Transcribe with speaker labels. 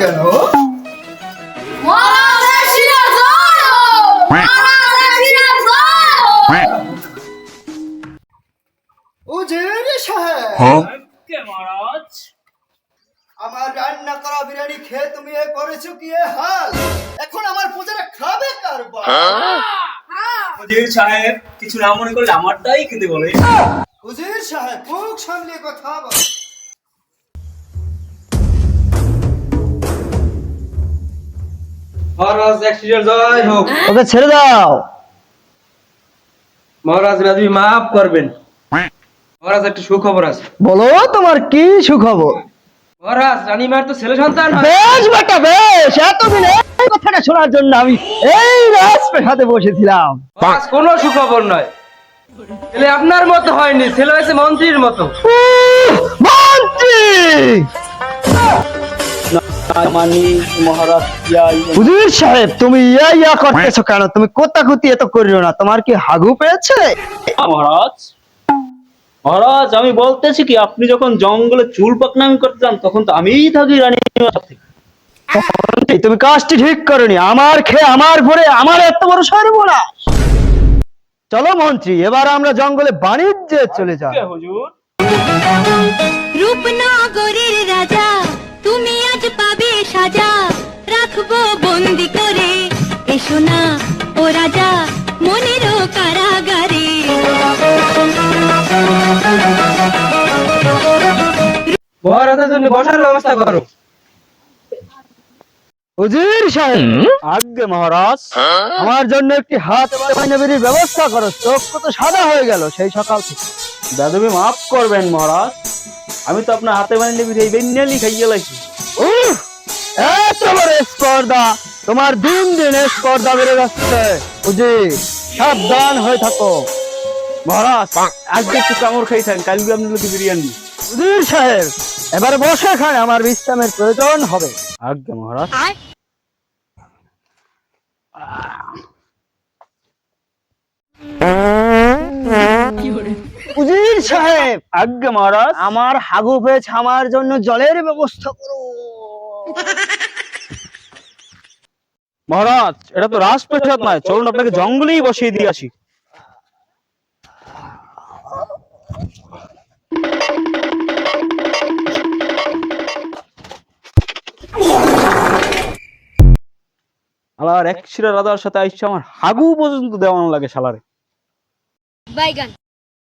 Speaker 1: কেন? উজির সাহেব।
Speaker 2: কে মহারাজ?
Speaker 1: আমার রান্না করা বিরিয়ানি খেয়ে তুমি এ করেছ কি এ হাল? এখন আমার প্রজারা খাবে কারবার।
Speaker 2: উজির সাহেব কিছু না মনে করলে আমারটাই খেতে বলে।
Speaker 1: উজির সাহেব মুখ সামলে কথা বল।
Speaker 3: মহারাজ জয় হোক।
Speaker 4: ওকে ছেড়ে দাও।
Speaker 3: মহারাজ রাজবি মাফ করবেন। মহারাজ একটা সুখবর আছে।
Speaker 4: বলো তোমার কি সুখবর?
Speaker 3: মহারাজ রানীমার তো ছেলে সন্তান
Speaker 4: বেশ বেটা বেশ। এতদিন এই কথাটা শোনার জন্য আমি এই রাজপ্রাসাদে বসেছিলাম।
Speaker 3: কোনো সুখবর নয়। ছেলে আপনার মতো হয়নি ছেলে হয়েছে মন্ত্রীর মতো।
Speaker 4: মন্ত্রী!
Speaker 2: মানি
Speaker 4: হুজুর সাহেব তুমি ইয়া ইয়া করতেছো কেন? তুমি কোতাকুতি এত করিও না। তোমার কি হাগু পেয়েছে?
Speaker 2: মহারাজ মহারাজ আমি বলতেছি কি আপনি যখন জঙ্গলে চুল পাকনামি করতে যান তখন তো আমিই থাকি রানী
Speaker 4: তুমি কাজটি ঠিক করনি। আমার খেয়ে আমার ভরে আমার এত বড় সর্বনাশ চলো মন্ত্রী এবার আমরা জঙ্গলে বাণিজ্যে চলে যাই।
Speaker 2: হুজুর?
Speaker 5: রূপনগরের রাজা। রাখব বন্দি করে। এসো না ও রাজা মনেরও কারাগারে।
Speaker 3: মহারাজের জন্য বসার ব্যবস্থা করো।
Speaker 4: হুজুর সাহেব। আজ্ঞে মহারাজ। আমার জন্য একটি হাত ব্যবস্থা করো চোখ তো সাদা হয়ে গেল সেই সকাল থেকে।
Speaker 2: দাদুবি মাফ করবেন মহারাজ। আমি তো আপনার হাতে বানিয়ে এই বেন্যালি খাইয়ে লাগছি
Speaker 4: এত বড় স্পর্ধা। তোমার দিন দিন স্পর্ধা বেড়ে যাচ্ছে। হুজুর সাবধান হয়ে থাকো।
Speaker 2: মহারাজ আজকে একটু কামড় খাই থাকেন কালকে আপনি লোকে বিরিয়ানি।
Speaker 4: সাহেব এবার বসে খান আমার বিশ্রামের প্রয়োজন হবে।
Speaker 2: আজ্ঞা মহারাজ।
Speaker 4: হুজুর সাহেব
Speaker 2: আজ্ঞা মহারাজ
Speaker 4: আমার হাগু আমার জন্য জলের ব্যবস্থা করো।
Speaker 2: মহারাজ, এটা তো রাজপ্রাসাদ নয়। চলুন আপনাকে জঙ্গলেই বসিয়ে দিয়ে আসি। আবার এক শিরা রাজার সাথে আইসছে আমার হাগু পর্যন্ত দেওয়ানো লাগে সালারে
Speaker 5: বাইগান।